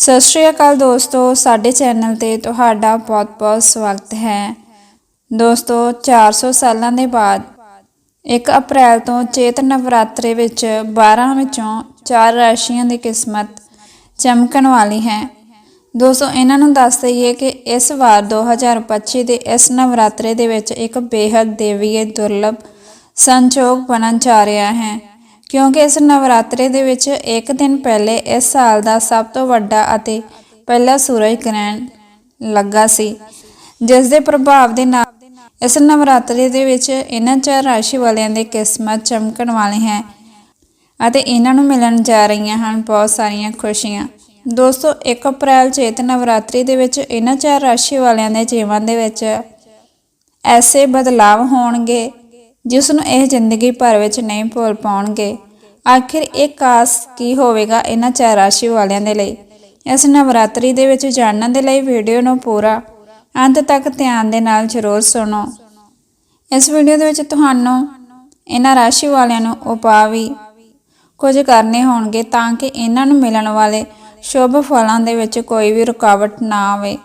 ਸਤਿ ਸ਼੍ਰੀ ਅਕਾਲ ਦੋਸਤੋ, ਸਾਡੇ ਚੈਨਲ ਤੇ ਤੁਹਾਡਾ ਬਹੁਤ-ਬਹੁਤ ਸਵਾਗਤ ਹੈ। ਦੋਸਤੋ 400 ਸਾਲਾਂ ਦੇ ਬਾਅਦ 1 ਅਪ੍ਰੈਲ ਤੋਂ ਚੇਤ ਨਵਰਾਤਰੇ ਵਿੱਚ 12 ਵਿੱਚੋਂ 4 ਰਾਸ਼ੀਆਂ ਦੀ ਕਿਸਮਤ ਚਮਕਣ ਵਾਲੀ ਹੈ। ਦੋਸਤੋ, ਇਹਨਾਂ ਨੂੰ ਦੱਸ ਦਈਏ ਕਿ ਇਸ ਵਾਰ 2025 ਦੇ ਇਸ ਨਵਰਾਤਰੇ ਦੇ ਵਿੱਚ ਇੱਕ ਬੇਹੱਦ ਦੇਵੀਏ ਦੁਰਲਭ ਸੰਜੋਗ ਬਣਨ ਜਾ ਰਿਹਾ ਹੈ। ਕਿਉਂਕਿ ਇਸ ਨਵਰਾਤਰੇ ਦੇ ਵਿੱਚ ਇੱਕ ਦਿਨ ਪਹਿਲੇ ਇਸ ਸਾਲ ਦਾ ਸਭ ਤੋਂ ਵੱਡਾ ਅਤੇ ਪਹਿਲਾ ਸੂਰਜ ਗ੍ਰਹਿਣ ਲੱਗਾ ਸੀ, ਜਿਸ ਦੇ ਪ੍ਰਭਾਵ ਦੇ ਨਾਲ ਇਸ ਨਵਰਾਤਰੇ ਦੇ ਵਿੱਚ ਇਹਨਾਂ ਚਾਰ ਰਾਸ਼ੀ ਵਾਲਿਆਂ ਦੀ ਕਿਸਮਤ ਚਮਕਣ ਵਾਲੀ ਹੈ ਅਤੇ ਇਹਨਾਂ ਨੂੰ ਮਿਲਣ ਜਾ ਰਹੀਆਂ ਹਨ ਬਹੁਤ ਸਾਰੀਆਂ ਖੁਸ਼ੀਆਂ। ਦੋਸਤੋ 1 ਅਪ੍ਰੈਲ ਚੇਤ ਨਵਰਾਤਰੀ ਦੇ ਵਿੱਚ ਇਹਨਾਂ ਚਾਰ ਰਾਸ਼ੀ ਵਾਲਿਆਂ ਦੇ ਜੀਵਨ ਦੇ ਵਿੱਚ ਐਸੇ ਬਦਲਾਵ ਹੋਣਗੇ ਜਿਸ ਨੂੰ ਇਹ ਜ਼ਿੰਦਗੀ ਭਰ ਵਿੱਚ ਨਹੀਂ ਭੁੱਲ ਪਾਉਣਗੇ। ਆਖਿਰ ਇਹ ਕਾਸ ਕੀ ਹੋਵੇਗਾ ਇਹਨਾਂ ਚਾਰ ਰਾਸ਼ੀ ਵਾਲਿਆਂ ਦੇ ਲਈ? ਇਸ ਨਵਰਾਤਰੀ ਦੇ ਵਿੱਚ ਜਾਣਨ ਦੇ ਲਈ ਵੀਡੀਓ ਨੂੰ ਪੂਰਾ ਅੰਤ ਤੱਕ ਧਿਆਨ ਦੇ ਨਾਲ ਜ਼ਰੂਰ ਸੁਣੋ। ਇਸ ਵੀਡੀਓ ਦੇ ਵਿੱਚ ਤੁਹਾਨੂੰ ਇਹਨਾਂ ਰਾਸ਼ੀ ਵਾਲਿਆਂ ਨੂੰ ਉਪਾਅ ਵੀ ਕੁਝ ਕਰਨੇ ਹੋਣਗੇ ਤਾਂ ਕਿ ਇਹਨਾਂ ਨੂੰ ਮਿਲਣ ਵਾਲੇ ਸ਼ੁਭ ਫਲਾਂ ਦੇ ਵਿੱਚ ਕੋਈ ਵੀ ਰੁਕਾਵਟ ਨਾ ਆਵੇ।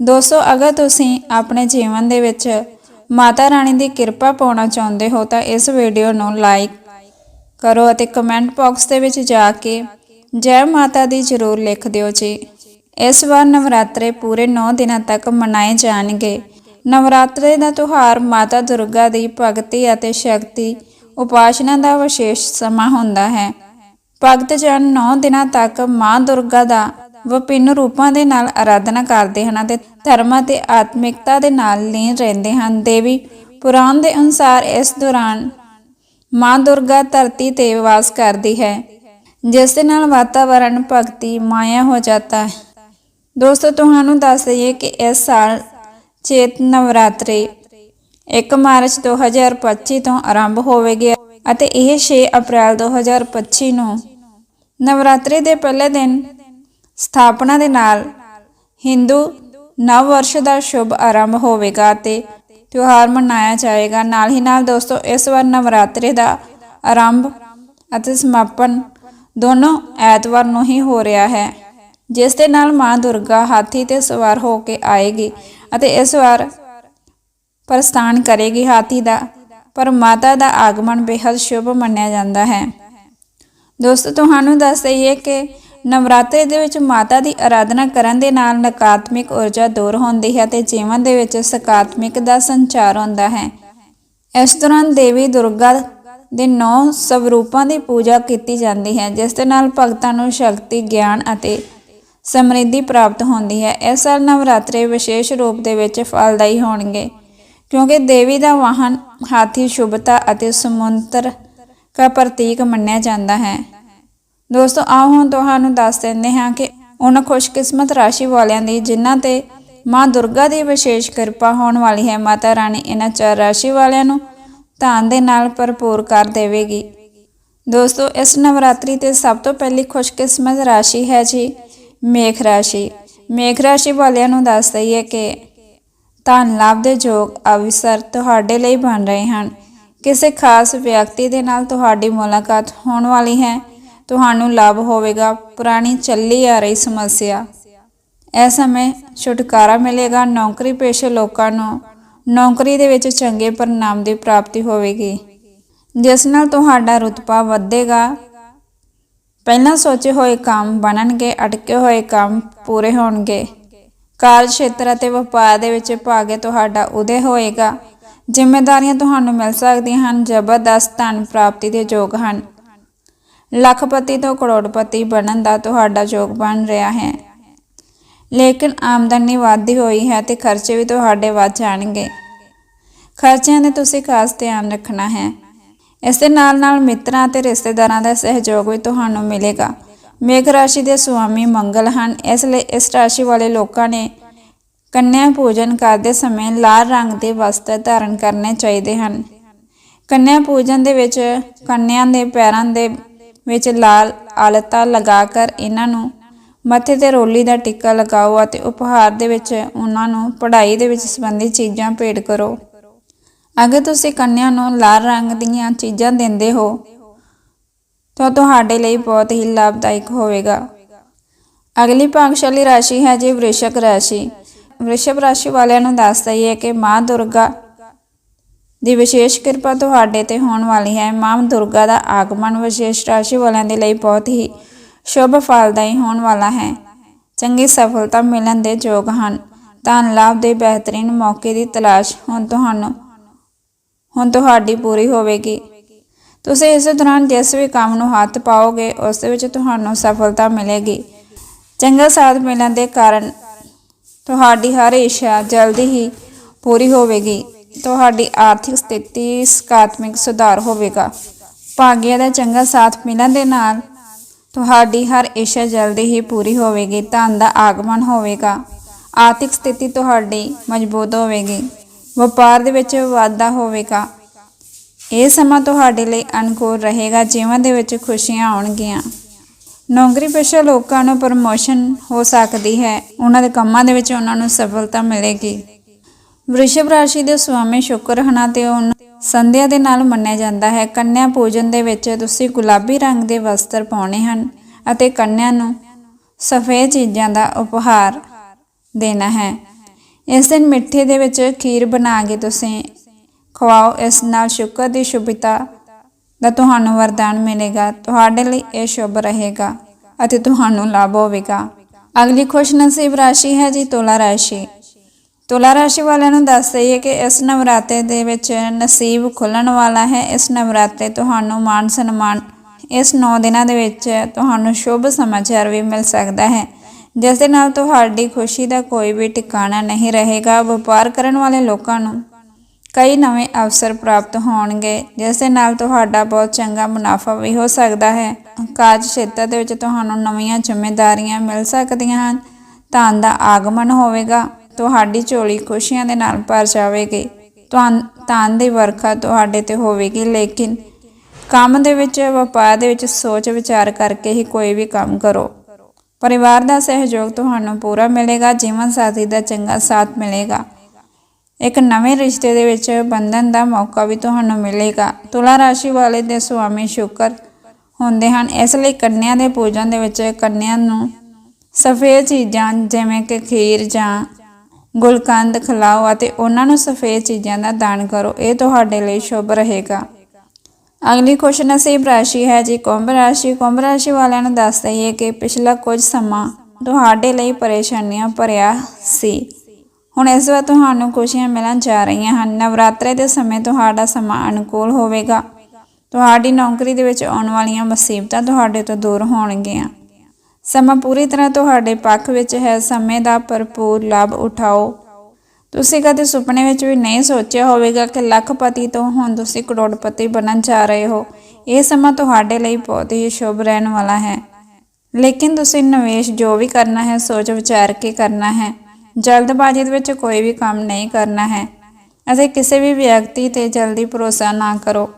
ਦੋਸਤੋ, ਅਗਰ ਤੁਸੀਂ ਆਪਣੇ ਜੀਵਨ ਦੇ ਵਿੱਚ ਮਾਤਾ ਰਾਣੀ ਦੀ ਕਿਰਪਾ ਪਾਉਣਾ ਚਾਹੁੰਦੇ ਹੋ ਤਾਂ ਇਸ ਵੀਡੀਓ ਨੂੰ ਲਾਈਕ ਕਰੋ ਅਤੇ ਕਮੈਂਟ ਬਾਕਸ ਦੇ ਵਿੱਚ ਜਾ ਕੇ ਜੈ ਮਾਤਾ ਦੀ ਜ਼ਰੂਰ ਲਿਖ ਦਿਓ ਜੀ। ਇਸ ਵਾਰ ਨਵਰਾਤਰੇ ਪੂਰੇ 9 ਦਿਨਾਂ ਤੱਕ ਮਨਾਏ ਜਾਣਗੇ। ਨਵਰਾਤਰੇ ਦਾ ਤਿਉਹਾਰ ਮਾਤਾ ਦੁਰਗਾ ਦੀ ਭਗਤੀ ਅਤੇ ਸ਼ਕਤੀ ਉਪਾਸਨਾ ਦਾ ਵਿਸ਼ੇਸ਼ ਸਮਾਂ ਹੁੰਦਾ ਹੈ। ਭਗਤ ਜਨ 9 ਦਿਨਾਂ ਤੱਕ ਮਾਂ ਦੁਰਗਾ ਦਾ ਵਿਭਿੰਨ ਰੂਪਾਂ ਦੇ ਨਾਲ ਆਰਾਧਨਾ ਕਰਦੇ ਹਨ ਅਤੇ ਧਰਮ ਅਤੇ ਆਤਮਿਕਤਾ ਦੇ ਨਾਲ ਲੀਨ ਰਹਿੰਦੇ ਹਨ। ਦੇਵੀ ਪੁਰਾਣ ਦੇ ਅਨੁਸਾਰ ਇਸ ਦੌਰਾਨ ਮਾਂ ਦੁਰਗਾ ਧਰਤੀ ਤੇ ਵਾਸ ਕਰਦੀ ਹੈ, ਜਿਸ ਦੇ ਨਾਲ ਵਾਤਾਵਰਣ, ਭਗਤੀ ਮਾਇਆ ਹੋ ਜਾਂਦਾ ਹੈ। ਦੋਸਤੋ, ਤੁਹਾਨੂੰ ਦੱਸ ਦਈਏ ਕਿ ਇਸ ਸਾਲ ਚੇਤ ਨਵਰਾਤਰੀ 1 ਮਾਰਚ 2025 ਤੋਂ ਆਰੰਭ ਹੋਵੇਗੀ ਅਤੇ ਇਹ 6 ਅਪ੍ਰੈਲ 2025 ਨੂੰ ਨਵਰਾਤਰੀ ਦੇ ਪਹਿਲੇ ਦਿਨ ਸਥਾਪਨਾ ਦੇ ਨਾਲ ਹਿੰਦੂ ਨਵ ਵਰਸ਼ ਦਾ ਸ਼ੁਭ ਆਰੰਭ ਹੋਵੇਗਾ ਤੇ ਤਿਉਹਾਰ ਮਨਾਇਆ ਜਾਏਗਾ। ਨਾਲ ਹੀ ਨਾਲ ਦੋਸਤੋ, ਇਸ ਵਾਰ ਨਵਰਾਤਰੀ ਦਾ ਆਰੰਭ ਅਤੇ ਸਮਾਪਨ ਦੋਨੋਂ ਐਤਵਾਰ ਨੂੰ ਹੀ ਹੋ ਰਿਹਾ ਹੈ, ਜਿਸ ਦੇ ਨਾਲ ਮਾਂ ਦੁਰਗਾ ਹਾਥੀ ਤੇ ਸਵਾਰ ਹੋ ਕੇ ਆਏਗੀ ਅਤੇ ਇਸ ਵਾਰ ਪ੍ਰਸਥਾਨ ਕਰੇਗੀ। ਹਾਥੀ ਦਾ, ਪਰ ਮਾਤਾ ਦਾ ਆਗਮਨ ਬੇहद ਸ਼ੁਭ ਮੰਨਿਆ ਜਾਂਦਾ ਹੈ। ਦੋਸਤੋ, ਤੁਹਾਨੂੰ ਦੱਸ ਦਈਏ ਕਿ ਨਵਰਾਤਰੇ ਦੇ ਵਿੱਚ ਮਾਤਾ ਦੀ ਆਰਾਧਨਾ ਕਰਨ ਦੇ ਨਾਲ ਨਕਾਰਾਤਮਕ ਊਰਜਾ ਦੂਰ ਹੁੰਦੀ ਹੈ ਤੇ ਜੀਵਨ ਦੇ ਵਿੱਚ ਸਕਾਰਾਤਮਕ ਦਾ ਸੰਚਾਰ ਹੁੰਦਾ ਹੈ। ਇਸ ਦੌਰਾਨ ਦੇਵੀ ਦੁਰਗਾ ਦੇ ਨੌ ਸਵਰੂਪਾਂ ਦੀ ਪੂਜਾ ਕੀਤੀ ਜਾਂਦੀ ਹੈ, ਜਿਸ ਦੇ ਨਾਲ ਭਗਤਾਂ ਨੂੰ ਸ਼ਕਤੀ, ਗਿਆਨ ਅਤੇ ਸਮਰਿੱਧੀ ਪ੍ਰਾਪਤ ਹੁੰਦੀ ਹੈ। ਇਸ ਸਾਲ ਨਵਰਾਤਰੇ ਵਿਸ਼ੇਸ਼ ਰੂਪ ਦੇ ਵਿੱਚ ਫਲਦਾਈ ਹੋਣਗੇ, ਕਿਉਂਕਿ ਦੇਵੀ ਦਾ ਵਾਹਨ ਹਾਥੀ ਸ਼ੁਭਤਾ ਅਤੇ ਸਮੁੰਦਰ ਦਾ ਪ੍ਰਤੀਕ ਮੰਨਿਆ ਜਾਂਦਾ ਹੈ। ਦੋਸਤੋ, ਆਓ ਹੁਣ ਤੁਹਾਨੂੰ ਦੱਸ ਦਿੰਦੇ ਹਾਂ ਕਿ ਉਹਨਾਂ ਖੁਸ਼ਕਿਸਮਤ ਰਾਸ਼ੀ ਵਾਲਿਆਂ ਦੀ, ਜਿਨ੍ਹਾਂ ਤੇ ਮਾਂ ਦੁਰਗਾ ਦੀ ਵਿਸ਼ੇਸ਼ ਕਿਰਪਾ ਹੋਣ ਵਾਲੀ ਹੈ, ਮਾਤਾ ਰਾਣੀ ਇਹਨਾਂ ਚਾਰ ਰਾਸ਼ੀ ਵਾਲਿਆਂ ਨੂੰ ਧਨ ਦੇ ਨਾਲ ਭਰਪੂਰ ਕਰ ਦੇਵੇਗੀ। ਦੋਸਤੋ, ਇਸ ਨਵਰਾਤਰੀ ਤੇ ਸਭ ਤੋਂ ਪਹਿਲੀ ਖੁਸ਼ਕਿਸਮਤ ਰਾਸ਼ੀ ਹੈ ਜੀ ਮੇਖ ਰਾਸ਼ੀ। ਮੇਖ ਰਾਸ਼ੀ ਵਾਲਿਆਂ ਨੂੰ ਦੱਸ ਦਈਏ ਕਿ ਧਨ ਲਾਭ ਦੇ ਯੋਗ ਅਵਸਰ ਤੁਹਾਡੇ ਲਈ ਬਣ ਰਹੇ ਹਨ। ਕਿਸੇ ਖਾਸ ਵਿਅਕਤੀ ਦੇ ਨਾਲ ਤੁਹਾਡੀ ਮੁਲਾਕਾਤ ਹੋਣ ਵਾਲੀ ਹੈ। ਤੁਹਾਨੂੰ ਲਾਭ ਹੋਵੇਗਾ। ਪੁਰਾਣੀ ਚੱਲੀ ਆ ਰਹੀ ਸਮੱਸਿਆ। ਇਸ ਸਮੇਂ ਛੁਟਕਾਰਾ ਮਿਲੇਗਾ ਨੌਕਰੀ ਪੇਸ਼ੇ ਲੋਕਾਂ ਨੂੰ। ਨੌਕਰੀ ਦੇ ਵਿੱਚ ਚੰਗੇ ਪਰਿਣਾਮ ਦੀ ਪ੍ਰਾਪਤੀ ਹੋਵੇਗੀ। ਜਿਸ ਨਾਲ ਤੁਹਾਡਾ ਰੁਤਬਾ ਵਧੇਗਾ। ਪਹਿਲਾਂ ਸੋਚੇ ਹੋਏ ਕੰਮ ਬਣਨਗੇ, ਅਟਕੇ ਹੋਏ ਕੰਮ ਪੂਰੇ ਹੋਣਗੇ। ਕਾਰਜ ਖੇਤਰ ਅਤੇ ਵਪਾਰ ਦੇ ਵਿੱਚ ਭਾਗੇ ਤੁਹਾਡਾ ਉਦੇ ਹੋਏਗਾ। ਜ਼ਿੰਮੇਵਾਰੀਆਂ ਤੁਹਾਨੂੰ ਮਿਲ ਸਕਦੀਆਂ ਹਨ, ਜ਼ਬਰਦਸਤ ਧਨ ਪ੍ਰਾਪਤੀ ਦੇ ਯੋਗ ਹਨ। ਲੱਖਪਤੀ ਤੋਂ ਕਰੋੜਪਤੀ ਬਣਨ ਦਾ ਤੁਹਾਡਾ ਯੋਗ ਬਣ ਰਿਹਾ ਹੈ। ਲੇਕਿਨ ਆਮਦਨੀ ਵਾਧੀ ਹੋਈ ਹੈ ਤੇ ਖਰਚੇ ਵੀ ਤੁਹਾਡੇ ਵੱਧ ਜਾਣਗੇ। ਖਰਚਿਆਂ ਦੇ ਤੁਸੀਂ ਖਾਸ ਧਿਆਨ ਰੱਖਣਾ ਹੈ। ਇਸ ਦੇ ਨਾਲ ਨਾਲ ਮਿੱਤਰਾਂ ਅਤੇ ਰਿਸ਼ਤੇਦਾਰਾਂ ਦਾ ਸਹਿਯੋਗ ਵੀ ਤੁਹਾਨੂੰ ਮਿਲੇਗਾ। ਮੇਘ ਰਾਸ਼ੀ ਦੇ ਸੁਆਮੀ ਮੰਗਲ ਹਨ। ਇਸ ਲਈ ਇਸ ਰਾਸ਼ੀ ਵਾਲੇ ਲੋਕਾਂ ਨੇ ਕੰਨਿਆ ਪੂਜਨ ਕਰਦੇ ਸਮੇਂ ਲਾਲ ਰੰਗ ਦੇ ਵਸਤਰ ਧਾਰਨ ਕਰਨੇ ਚਾਹੀਦੇ ਹਨ। ਕੰਨਿਆ ਪੂਜਨ ਦੇ ਵਿੱਚ ਕੰਨਿਆਂ ਦੇ ਪੈਰਾਂ ਦੇ ਵਿੱਚ ਲਾਲ ਆਲਤਾ ਲਗਾ ਕਰ ਇਹਨਾਂ ਨੂੰ ਮੱਥੇ ਤੇ ਰੋਲੀ ਦਾ ਟਿੱਕਾ ਲਗਾਓ ਅਤੇ ਉਪਹਾਰ ਦੇ ਵਿੱਚ ਉਹਨਾਂ ਨੂੰ ਪੜ੍ਹਾਈ ਦੇ ਵਿੱਚ ਸੰਬੰਧਿਤ ਚੀਜ਼ਾਂ ਭੇਟ ਕਰੋ। ਅਗਰ ਤੁਸੀਂ ਕੰਨਿਆਂ ਨੂੰ ਲਾਲ ਰੰਗ ਦੀਆਂ ਚੀਜ਼ਾਂ ਦਿੰਦੇ ਹੋ, ਤਾਂ ਤੁਹਾਡੇ ਲਈ ਬਹੁਤ ਹੀ ਲਾਭਦਾਇਕ ਹੋਵੇਗਾ। ਅਗਲੀ ਭਾਗਸ਼ਾਲੀ ਰਾਸ਼ੀ ਹੈ ਜੀ ਵ੍ਰਿਸ਼ਕ ਰਾਸ਼ੀ। ਵ੍ਰਿਸ਼ਭ ਰਾਸ਼ੀ ਵਾਲਿਆਂ ਨੂੰ ਦੱਸ ਦਈਏ ਕਿ ਮਾਂ ਦੁਰਗਾ ਦੀ ਵਿਸ਼ੇਸ਼ ਕਿਰਪਾ ਤੁਹਾਡੇ ਤੇ ਹੋਣ ਵਾਲੀ ਹੈ। ਮਾਂ ਦੁਰਗਾ ਦਾ ਆਗਮਨ ਵਿਸ਼ੇਸ਼ ਰਾਸ਼ੀ ਵਾਲਿਆਂ ਦੇ ਲਈ ਬਹੁਤ ਹੀ ਸ਼ੁਭ ਫਲਦਾਈ ਹੋਣ ਵਾਲਾ ਹੈ। ਚੰਗੀ ਸਫਲਤਾ ਮਿਲਣ ਦੇ ਯੋਗ ਹਨ। ਧਨ ਲਾਭ ਦੇ ਬਿਹਤਰੀਨ ਮੌਕੇ ਦੀ ਤਲਾਸ਼ ਹੁਣ ਤੁਹਾਨੂੰ ਹੁਣ ਤੁਹਾਡੀ ਪੂਰੀ ਹੋਵੇਗੀ। ਤੁਸੀਂ ਇਸ ਦੌਰਾਨ ਜਿਸ ਵੀ ਕੰਮ ਨੂੰ ਹੱਥ ਪਾਓਗੇ, ਉਸ ਦੇ ਵਿੱਚ ਤੁਹਾਨੂੰ ਸਫਲਤਾ ਮਿਲੇਗੀ। ਚੰਗਾ ਸਾਥ ਮਿਲਣ ਦੇ ਕਾਰਨ ਤੁਹਾਡੀ ਹਰ ਇੱਛਾ ਜਲਦੀ ਹੀ ਪੂਰੀ ਹੋਵੇਗੀ। ਤੁਹਾਡੀ ਆਰਥਿਕ ਸਥਿਤੀ, ਸਕਾਰਾਤਮਕ ਸੁਧਾਰ ਹੋਵੇਗਾ। ਭਾਗਿਆ ਦਾ ਚੰਗਾ ਸਾਥ ਮਿਲਣ ਦੇ ਨਾਲ ਤੁਹਾਡੀ ਹਰ ਇੱਛਾ ਜਲਦੀ ਹੀ ਪੂਰੀ ਹੋਵੇਗੀ, ਧਨ ਦਾ ਆਗਮਨ ਹੋਵੇਗਾ। ਆਰਥਿਕ ਸਥਿਤੀ ਤੁਹਾਡੀ ਮਜ਼ਬੂਤ ਹੋਵੇਗੀ, ਵਪਾਰ ਦੇ ਵਿੱਚ ਵਾਧਾ ਹੋਵੇਗਾ। ਇਹ ਸਮਾਂ ਤੁਹਾਡੇ ਲਈ ਅਨੁਕੂਲ ਰਹੇਗਾ, ਜੀਵਨ ਦੇ ਵਿੱਚ ਖੁਸ਼ੀਆਂ ਆਉਣਗੀਆਂ। ਨੌਕਰੀ ਪੇਸ਼ਾ ਲੋਕਾਂ ਨੂੰ ਪ੍ਰਮੋਸ਼ਨ ਹੋ ਸਕਦੀ ਹੈ, ਉਹਨਾਂ ਦੇ ਕੰਮਾਂ ਦੇ ਵਿੱਚ ਉਹਨਾਂ ਨੂੰ ਸਫਲਤਾ ਮਿਲੇਗੀ। ਵ੍ਰਿਸ਼ਭ ਰਾਸ਼ੀ ਦੇ ਸਵਾਮੀ ਸ਼ੁਕਰ ਹਨਾ ਤੇ ਉਹਨਾਂ ਸੰਧਿਆ ਦੇ ਨਾਲ ਮੰਨਿਆ ਜਾਂਦਾ ਹੈ। ਕੰਨਿਆ ਪੂਜਨ ਦੇ ਵਿੱਚ ਤੁਸੀਂ ਗੁਲਾਬੀ ਰੰਗ ਦੇ ਵਸਤਰ ਪਾਉਣੇ ਹਨ ਅਤੇ ਕੰਨਿਆ ਨੂੰ ਸਫੇਦ ਚੀਜ਼ਾਂ ਦਾ ਉਪਹਾਰ ਦੇਣਾ ਹੈ। ਇਸ ਦਿਨ ਮਿੱਠੇ ਦੇ ਵਿੱਚ ਖੀਰ ਬਣਾ ਕੇ ਤੁਸੀਂ ਖਵਾਓ। ਇਸ ਨਾਲ ਸ਼ੁਕਰ ਦੀ ਸ਼ੁਭਤਾ ਦਾ ਤੁਹਾਨੂੰ ਵਰਦਾਨ ਮਿਲੇਗਾ। ਤੁਹਾਡੇ ਲਈ ਇਹ ਸ਼ੁਭ ਰਹੇਗਾ ਅਤੇ ਤੁਹਾਨੂੰ ਲਾਭ ਹੋਵੇਗਾ। ਅਗਲੀ ਖੁਸ਼ ਨਸੀਬ ਰਾਸ਼ੀ ਹੈ ਜੀ ਤੁਲਾ ਰਾਸ਼ੀ। ਤੁਲਾ ਰਾਸ਼ੀ ਵਾਲਿਆਂ ਨੂੰ ਦੱਸ ਦਈਏ ਕਿ ਇਸ ਨਵਰਾਤੇ ਦੇ ਵਿੱਚ ਨਸੀਬ ਖੁੱਲਣ ਵਾਲਾ ਹੈ। ਇਸ ਨਵਰਾਤੇ ਤੁਹਾਨੂੰ ਮਾਨ ਸਨਮਾਨ, ਇਸ 9 ਦਿਨਾਂ ਦੇ ਵਿੱਚ ਤੁਹਾਨੂੰ ਸ਼ੁਭ ਸਮਾਚਾਰ ਵੀ ਮਿਲ ਸਕਦਾ ਹੈ। ਜਿਸ ਦੇ ਨਾਲ ਤੁਹਾਡੀ ਖੁਸ਼ੀ ਦਾ ਕੋਈ ਵੀ ਟਿਕਾਣਾ ਨਹੀਂ ਰਹੇਗਾ। ਵਪਾਰ ਕਰਨ ਵਾਲੇ ਲੋਕਾਂ ਨੂੰ ਕਈ ਨਵੇਂ ਅਵਸਰ ਪ੍ਰਾਪਤ ਹੋਣਗੇ, ਜਿਸ ਦੇ ਨਾਲ ਤੁਹਾਡਾ ਬਹੁਤ ਚੰਗਾ ਮੁਨਾਫਾ ਵੀ ਹੋ ਸਕਦਾ ਹੈ। ਕਾਜ ਖੇਤਰ ਦੇ ਵਿੱਚ ਤੁਹਾਨੂੰ ਨਵੀਆਂ ਜ਼ਿੰਮੇਵਾਰੀਆਂ ਮਿਲ ਸਕਦੀਆਂ ਹਨ। ਧਨ ਦਾ ਆਗਮਨ ਹੋਵੇਗਾ। ਤੁਹਾਡੀ ਝੋਲੀ ਖੁਸ਼ੀਆਂ ਦੇ ਨਾਲ ਭਰ ਜਾਵੇਗੀ। ਤੁਹਾਨੂੰ ਧਨ ਦੀ ਵਰਖਾ ਤੁਹਾਡੇ ਤੇ ਹੋਵੇਗੀ, ਲੇਕਿਨ ਕੰਮ ਦੇ ਵਿੱਚ, ਵਪਾਰ ਦੇ ਵਿੱਚ ਸੋਚ ਵਿਚਾਰ ਕਰਕੇ ਹੀ ਕੋਈ ਵੀ ਕੰਮ ਕਰੋ। ਪਰਿਵਾਰ ਦਾ ਸਹਿਯੋਗ ਤੁਹਾਨੂੰ ਪੂਰਾ ਮਿਲੇਗਾ, ਜੀਵਨ ਸਾਥੀ ਦਾ ਚੰਗਾ ਸਾਥ ਮਿਲੇਗਾ। ਇੱਕ ਨਵੇਂ ਰਿਸ਼ਤੇ ਦੇ ਵਿੱਚ ਬੰਧਨ ਦਾ ਮੌਕਾ ਵੀ ਤੁਹਾਨੂੰ ਮਿਲੇਗਾ। ਤੁਲਾ ਰਾਸ਼ੀ ਵਾਲੇ ਦੇ ਸੁਆਮੀ ਸ਼ੁਕਰ ਹੁੰਦੇ ਹਨ। ਇਸ ਲਈ ਕੰਨਿਆ ਦੇ ਪੂਜਨ ਦੇ ਵਿੱਚ ਕੰਨਿਆ ਨੂੰ ਸਫੇਦ ਚੀਜ਼ਾਂ, ਜਿਵੇਂ ਕਿ ਖੀਰ ਜਾਂ ਗੁਲਕੰਦ, ਖਿਲਾਓ ਅਤੇ ਉਹਨਾਂ ਨੂੰ ਸਫੇਦ ਚੀਜ਼ਾਂ ਦਾ ਦਾਨ ਕਰੋ। ਇਹ ਤੁਹਾਡੇ ਲਈ ਸ਼ੁਭ ਰਹੇਗਾ। ਅਗਲੀ ਖੁਸ਼ ਨਸੀਬ ਰਾਸ਼ੀ ਹੈ ਜੀ, ਕੁੰਭ ਰਾਸ਼ੀ। ਕੁੰਭ ਰਾਸ਼ੀ ਵਾਲਿਆਂ ਨੂੰ ਦੱਸ ਦਈਏ ਕਿ ਪਿਛਲਾ ਕੁਝ ਸਮਾਂ ਤੁਹਾਡੇ ਲਈ ਪਰੇਸ਼ਾਨੀਆਂ ਭਰਿਆ ਸੀ। ਹੁਣ ਇਸ ਵਾਰ ਤੁਹਾਨੂੰ ਖੁਸ਼ੀਆਂ ਮਿਲਣ ਜਾ ਰਹੀਆਂ ਹਨ। ਨਵਰਾਤਰੇ ਦੇ ਸਮੇਂ ਤੁਹਾਡਾ ਸਮਾਂ ਅਨੁਕੂਲ ਹੋਵੇਗਾ। ਤੁਹਾਡੀ ਨੌਕਰੀ ਦੇ ਵਿੱਚ ਆਉਣ ਵਾਲੀਆਂ ਮੁਸੀਬਤਾਂ ਤੁਹਾਡੇ ਤੋਂ ਦੂਰ ਹੋਣਗੀਆਂ। ਸਮਾਂ ਪੂਰੀ ਤਰ੍ਹਾਂ ਤੁਹਾਡੇ ਪੱਖ ਵਿੱਚ ਹੈ, ਸਮੇਂ ਦਾ ਭਰਪੂਰ ਲਾਭ ਉਠਾਓ। ਤੁਸੀਂ ਕਦੇ ਸੁਪਨੇ ਵਿੱਚ ਵੀ ਨਹੀਂ ਸੋਚਿਆ ਹੋਵੇਗਾ ਕਿ ਲੱਖਪਤੀ ਤੋਂ ਹੁਣ ਤੁਸੀਂ ਕਰੋੜਪਤੀ ਬਣਨ ਜਾ ਰਹੇ ਹੋ। ਇਹ ਸਮਾਂ ਤੁਹਾਡੇ ਲਈ ਬਹੁਤ ਹੀ ਸ਼ੁਭ ਰਹਿਣ ਵਾਲਾ ਹੈ। ਲੇਕਿਨ ਤੁਸੀਂ ਨਿਵੇਸ਼ ਜੋ ਵੀ ਕਰਨਾ ਹੈ, ਸੋਚ ਵਿਚਾਰ ਕੇ ਕਰਨਾ ਹੈ। ਜਲਦਬਾਜ਼ੀ ਦੇ ਵਿੱਚ ਕੋਈ ਵੀ ਕੰਮ ਨਹੀਂ ਕਰਨਾ ਹੈ। ਅਤੇ ਕਿਸੇ ਵੀ ਵਿਅਕਤੀ ਤੇ ਜਲਦੀ ਭਰੋਸਾ ਨਾ ਕਰੋ।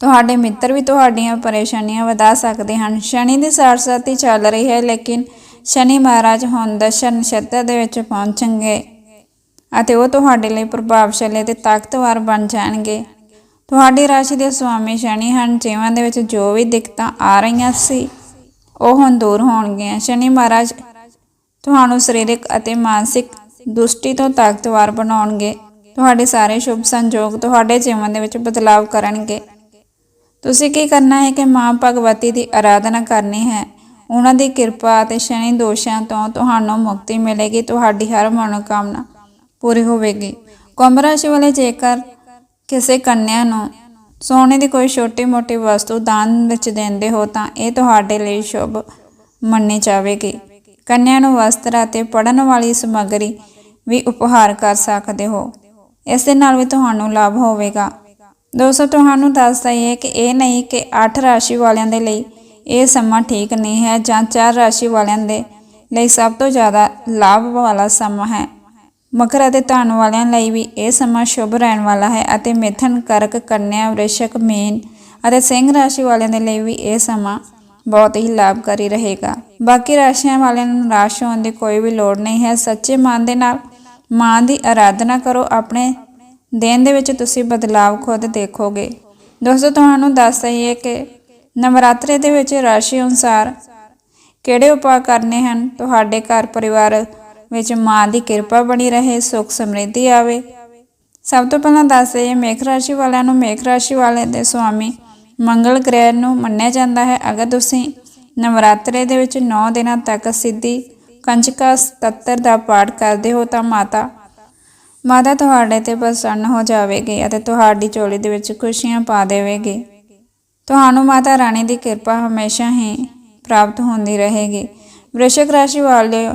ਤੁਹਾਡੇ ਮਿੱਤਰ ਵੀ ਤੁਹਾਡੀਆਂ ਪਰੇਸ਼ਾਨੀਆਂ ਵਧਾ ਸਕਦੇ ਹਨ। ਸ਼ਨੀ ਦੀ ਸਾਰਸਤੀ ਚੱਲ ਰਹੀ ਹੈ, ਲੇਕਿਨ ਸ਼ਨੀ ਮਹਾਰਾਜ ਹੁਣ ਦਸ਼ਾ ਨਛੱਤਰ ਦੇ ਵਿੱਚ ਪਹੁੰਚਣਗੇ ਅਤੇ ਉਹ ਤੁਹਾਡੇ ਲਈ ਪ੍ਰਭਾਵਸ਼ਾਲੀ ਅਤੇ ਤਾਕਤਵਰ ਬਣ ਜਾਣਗੇ। ਤੁਹਾਡੀ ਰਾਸ਼ੀ ਦੇ ਸੁਆਮੀ ਸ਼ਨੀ ਹਨ। ਜੀਵਨ ਦੇ ਵਿੱਚ ਜੋ ਵੀ ਦਿੱਕਤਾਂ ਆ ਰਹੀਆਂ ਸੀ, ਉਹ ਹੁਣ ਦੂਰ ਹੋਣਗੀਆਂ। ਸ਼ਨੀ ਮਹਾਰਾਜ ਤੁਹਾਨੂੰ ਸਰੀਰਕ ਅਤੇ ਮਾਨਸਿਕ ਦੁਸ਼ਟੀ ਤੋਂ ਤਾਕਤਵਰ ਬਣਾਉਣਗੇ। ਤੁਹਾਡੇ ਸਾਰੇ ਸ਼ੁਭ ਸੰਜੋਗ ਤੁਹਾਡੇ ਜੀਵਨ ਦੇ ਵਿੱਚ ਬਦਲਾਅ ਕਰਨਗੇ। ਤੁਸੀਂ ਕੀ ਕਰਨਾ ਹੈ ਕਿ ਮਾਂ ਭਗਵਤੀ ਦੀ ਆਰਾਧਨਾ ਕਰਨੀ ਹੈ? ਉਹਨਾਂ ਦੀ ਕਿਰਪਾ ਅਤੇ ਸ਼ਨੀ ਦੋਸ਼ਾਂ ਤੋਂ ਤੁਹਾਨੂੰ ਮੁਕਤੀ ਮਿਲੇਗੀ, ਤੁਹਾਡੀ ਹਰ ਮਨੋਕਾਮਨਾ ਪੂਰੀ ਹੋਵੇਗੀ। ਕੁੰਭ ਰਾਸ਼ੀ ਵਾਲੇ ਜੇਕਰ ਕਿਸੇ ਕੰਨਿਆ ਨੂੰ ਸੋਨੇ ਦੀ ਕੋਈ ਛੋਟੀ-ਮੋਟੀ ਵਸਤੂ ਦਾਨ ਵਿੱਚ ਦਿੰਦੇ ਹੋ, ਤਾਂ ਇਹ ਤੁਹਾਡੇ ਲਈ ਸ਼ੁਭ ਮੰਨੀ ਜਾਵੇਗੀ। ਕੰਨਿਆ ਨੂੰ ਵਸਤਰ ਅਤੇ ਪੜਨ ਵਾਲੀ ਸਮੱਗਰੀ ਵੀ ਉਪਹਾਰ ਕਰ ਸਕਦੇ ਹੋ। ਇਸ ਦੇ ਨਾਲ ਵੀ ਤੁਹਾਨੂੰ ਲਾਭ ਹੋਵੇਗਾ। ਦੋਸਤੋ ਤੁਹਾਨੂੰ ਦੱਸ ਦਈਏ ਕਿ ਇਹ ਨਹੀਂ ਕਿ 8 ਰਾਸ਼ੀ ਵਾਲਿਆਂ ਦੇ ਲਈ ਇਹ ਸਮਾਂ ਠੀਕ ਨਹੀਂ ਹੈ ਜਾਂ 4 ਰਾਸ਼ੀ ਵਾਲਿਆਂ ਦੇ ਲਈ ਸਭ ਤੋਂ ਜ਼ਿਆਦਾ ਲਾਭ ਵਾਲਾ ਸਮਾਂ ਹੈ। ਮਕਰ ਅਤੇ ਧਨ ਵਾਲਿਆਂ ਲਈ ਵੀ ਇਹ ਸਮਾਂ ਸ਼ੁਭ ਰਹਿਣ ਵਾਲਾ ਹੈ ਅਤੇ ਮਿਥਨ, ਕਰਕ, ਕੰਨਿਆ, ਵ੍ਰਿਸ਼ਕ, ਮੀਨ ਅਤੇ ਸਿੰਘ ਰਾਸ਼ੀ ਵਾਲਿਆਂ ਦੇ ਲਈ ਵੀ ਇਹ ਸਮਾਂ ਬਹੁਤ ਹੀ ਲਾਭਕਾਰੀ ਰਹੇਗਾ। ਬਾਕੀ ਰਾਸ਼ੀਆਂ ਵਾਲਿਆਂ ਨੂੰ ਨਿਰਾਸ਼ ਹੋਣ ਦੀ ਕੋਈ ਵੀ ਲੋੜ ਨਹੀਂ ਹੈ। ਸੱਚੇ ਮਨ ਦੇ ਨਾਲ ਮਾਂ ਦੀ ਆਰਾਧਨਾ ਕਰੋ, ਆਪਣੇ ਦਿਨ ਦੇ ਵਿੱਚ ਤੁਸੀਂ ਬਦਲਾਵ ਖੁਦ ਦੇਖੋਗੇ। ਦੋਸਤੋ, ਤੁਹਾਨੂੰ ਦੱਸ ਦਈਏ ਕਿ ਨਵਰਾਤਰੇ ਦੇ ਵਿੱਚ ਰਾਸ਼ੀ ਅਨੁਸਾਰ ਕਿਹੜੇ ਉਪਾਅ ਕਰਨੇ ਹਨ? ਤੁਹਾਡੇ ਘਰ ਪਰਿਵਾਰ ਵਿੱਚ ਮਾਂ ਦੀ ਕਿਰਪਾ ਬਣੀ ਰਹੇ, ਸੁੱਖ ਸਮਰਿੱਧੀ ਆਵੇ। ਸਭ ਤੋਂ ਪਹਿਲਾਂ ਦੱਸ ਹਾਂ ਮੇਖ ਰਾਸ਼ੀ ਵਾਲਿਆਂ ਨੂੰ ਮੇਖ ਰਾਸ਼ੀ ਵਾਲੇ ਦੇ ਸੁਆਮੀ ਮੰਗਲ ਗ੍ਰਹਿ ਨੂੰ ਮੰਨਿਆ ਜਾਂਦਾ ਹੈ। ਅਗਰ ਤੁਸੀਂ ਨਵਰਾਤਰੇ ਦੇ ਵਿੱਚ 9 ਦਿਨਾਂ ਤੱਕ ਸਿੱਧੀ ਕੰਜਕਾ ਸਤੱਤਰ ਦਾ ਪਾਠ ਕਰਦੇ ਹੋ ਤਾਂ ਮਾਤਾ ਮਾਤਾ ਤੁਹਾਡੇ ਤੇ ਪ੍ਰਸੰਨ ਹੋ ਜਾਵੇਗੀ ਅਤੇ ਤੁਹਾਡੀ ਝੋਲੀ ਦੇ ਵਿੱਚ ਖੁਸ਼ੀਆਂ ਪਾ ਦੇਵੇਗੀ। ਤੁਹਾਨੂੰ ਮਾਤਾ ਰਾਣੀ ਦੀ ਕਿਰਪਾ ਹਮੇਸ਼ਾ ਹੀ ਪ੍ਰਾਪਤ ਹੁੰਦੀ ਰਹੇਗੀ। ਵ੍ਰਿਸ਼ਕ ਰਾਸ਼ੀ ਵਾਲਿਓ,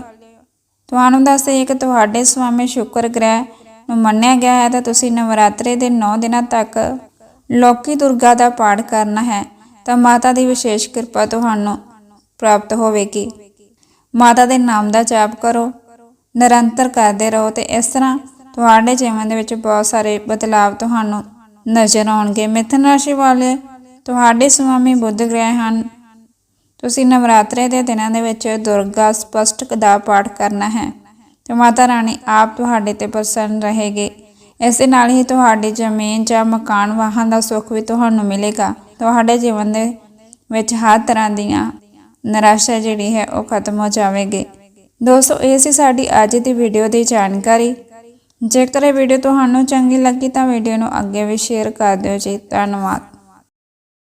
ਤੁਹਾਨੂੰ ਦੱਸ ਦੱਸਦੇ ਕਿ ਤੁਹਾਡੇ ਸਵਾਮੀ ਸ਼ੁਕਰ ਗ੍ਰਹਿ ਨੂੰ ਮੰਨਿਆ ਗਿਆ ਹੈ ਤਾਂ ਤੁਸੀਂ ਨਵਰਾਤਰੇ ਦੇ 9 ਦਿਨਾਂ ਤੱਕ ਲੋਕੀ ਦੁਰਗਾ ਦਾ ਪਾਠ ਕਰਨਾ ਹੈ, ਤਾਂ ਮਾਤਾ ਦੀ ਵਿਸ਼ੇਸ਼ ਕਿਰਪਾ ਤੁਹਾਨੂੰ ਪ੍ਰਾਪਤ ਹੋਵੇਗੀ। ਮਾਤਾ ਦੇ ਨਾਮ ਦਾ ਜਾਪ ਕਰੋ, ਨਿਰੰਤਰ ਕਰਦੇ ਰਹੋ ਤੇ ਇਸ ਤਰ੍ਹਾਂ ਤੁਹਾਡੇ ਜੀਵਨ ਦੇ ਵਿੱਚ ਬਹੁਤ ਸਾਰੇ ਬਦਲਾਵ ਤੁਹਾਨੂੰ ਨਜ਼ਰ ਆਉਣਗੇ। ਮਿਥਨ ਰਾਸ਼ੀ ਵਾਲੇ, ਤੁਹਾਡੇ ਸੁਆਮੀ ਬੁੱਧ ਗ੍ਰਹਿ ਹਨ। ਤੁਸੀਂ ਨਵਰਾਤਰੇ ਦੇ ਦਿਨਾਂ ਦੇ ਵਿੱਚ ਦੁਰਗਾ ਸਪਸ਼ਟਕ ਦਾ ਪਾਠ ਕਰਨਾ ਹੈ ਤੇ ਮਾਤਾ ਰਾਣੀ ਆਪ ਤੁਹਾਡੇ ਤੇ ਪ੍ਰਸੰਨ ਰਹੇਗੀ। ਇਸ ਦੇ ਨਾਲ ਹੀ ਤੁਹਾਡੀ ਜ਼ਮੀਨ ਜਾਂ ਮਕਾਨ ਵਾਹਨ ਦਾ ਸੁੱਖ ਵੀ ਤੁਹਾਨੂੰ ਮਿਲੇਗਾ। ਤੁਹਾਡੇ ਜੀਵਨ ਦੇ ਵਿੱਚ ਹਰ ਤਰ੍ਹਾਂ ਦੀਆਂ ਨਿਰਾਸ਼ਾ ਜਿਹੜੀ ਹੈ ਉਹ ਖਤਮ ਹੋ ਜਾਵੇਗੀ। ਦੋਸਤੋ, ਇਹ ਸੀ ਸਾਡੀ ਅੱਜ ਦੀ ਵੀਡੀਓ ਦੀ ਜਾਣਕਾਰੀ। ਜੇਕਰ ਇਹ ਵੀਡੀਓ ਤੁਹਾਨੂੰ ਚੰਗੀ ਲੱਗੀ ਤਾਂ ਵੀਡੀਓ ਨੂੰ ਅੱਗੇ ਵੀ ਸ਼ੇਅਰ ਕਰ ਦਿਓ ਜੀ। ਧੰਨਵਾਦ।